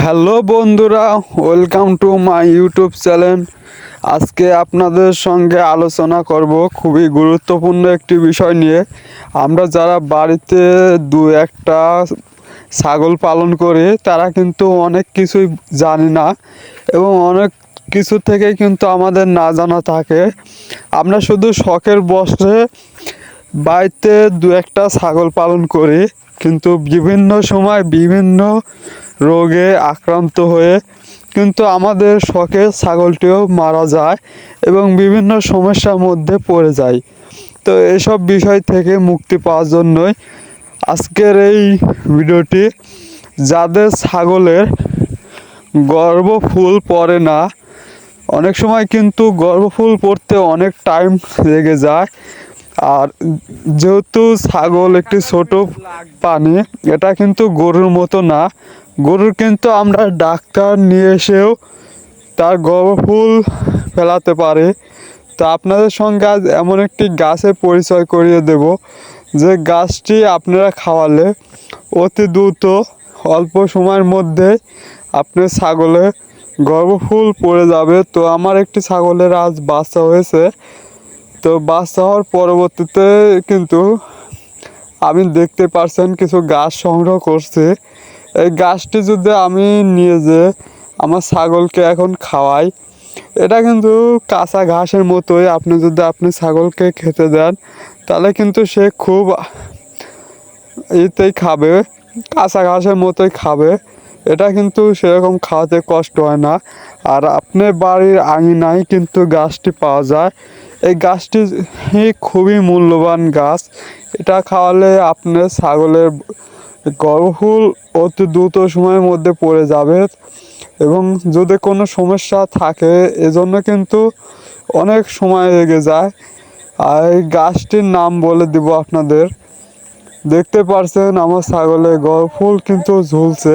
Hello বন্ধুরা, welcome to my YouTube channel. আজকে আপনাদের সঙ্গে আলোচনা করব খুবই গুরুত্বপূর্ণ একটি বিষয় নিয়ে। আমরা যারা বাড়িতে দু একটা ছাগল পালন করি, তারা কিন্তু অনেক কিছুই জানি না এবং অনেক কিছু থেকে কিন্তু আমাদের না জানা থাকে। আমরা শুধু শখের বসে বাড়িতে দু একটা ছাগল পালন করি, কিন্তু বিভিন্ন সময় বিভিন্ন রোগে আক্রান্ত হয়ে কিন্তু আমাদের শখে ছাগলটিও মারা যায় এবং বিভিন্ন সমস্যার মধ্যে পড়ে যায়। তো এসব বিষয় থেকে মুক্তি পাওয়ার জন্যই আজকের এই ভিডিওটি। যাদের ছাগলের গর্ভফুল পড়ে না, অনেক সময় কিন্তু গর্ভফুল পড়তে অনেক টাইম লেগে যায়। আর যেহেতু ছাগল একটি ছোট প্রাণী, এটা কিন্তু গরুর মতো না। গরুর কিন্তু আমরা ডাক্তার নিয়ে এসেও তার গর্ভফুল ফেলাতে পারে। তো আপনাদের সঙ্গে আজ এমন একটি গাছের পরিচয় করিয়ে দেব, যে গাছটি আপনারা খাওয়ালে অতি দ্রুত অল্প সময়ের মধ্যে আপনার ছাগলের গর্ভফুল পড়ে যাবে। তো আমার একটি ছাগলের আজ বাচ্চা হয়েছে। তো বাচ্চা হওয়ার পরবর্তীতে কিন্তু আমি দেখতে পারছেন কিছু গাছ সংগ্রহ করছি। এই গাছটি যদি আমি নিয়ে যে আমার ছাগলকে এখন খাওয়াই, এটা কিন্তু কাঁচা ঘাসের মতোই। আপনি যদি আপনি ছাগলকে খেতে দেন, তাহলে কিন্তু সে খুব ইতেই খাবে, কাঁচা ঘাসের মতোই খাবে। এটা কিন্তু সেরকম খাওয়াতে কষ্ট হয় না। আর আপনি বাড়ির আঙিনায় কিন্তু গাছটি পাওয়া যায়। এই গাছটি খুবই মূল্যবান গাছ। এটা খাওয়ালে আপনার ছাগলের গর্ভফুল অতি দ্রুত সময়ের মধ্যে পড়ে যাবে এবং যদি কোনো সমস্যা থাকে, এজন্য কিন্তু অনেক সময় লেগে যায়। আর এই গাছটির নাম বলে দিব আপনাদের। দেখতে পারছেন আমার ছাগলের গর্ভফুল কিন্তু ঝুলছে।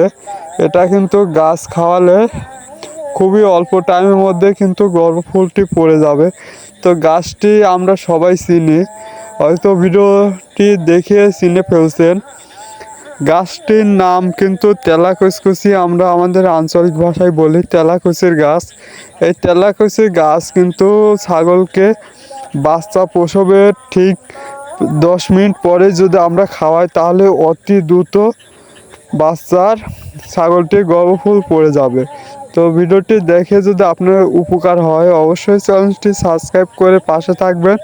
এটা কিন্তু গাছ খাওয়ালে খুবই অল্প টাইমের মধ্যে কিন্তু গর্ভফুলটি পড়ে যাবে। তো গাছটি আমরা সবাই চিনি। হয়তো ভিডিওটি দেখে চিনে ফেলছেন। গাছটির নাম কিন্তু তেলাকুচকুচি আমরা আমাদের আঞ্চলিক ভাষায় বলি তেলাকুচির গাছ। এই তেলাকুচি গাছ কিন্তু ছাগলকে বাচ্চা প্রসবের ঠিক দশ মিনিট পরে যদি আমরা খাওয়াই, তাহলে অতি দ্রুত বাচ্চার ছাগলটি গর্ভফুল পড়ে যাবে। তো ভিডিওটি দেখে যদি আপনার উপকার হয় অবশ্যই চ্যানেলটি সাবস্ক্রাইব করে পাশে থাকবেন।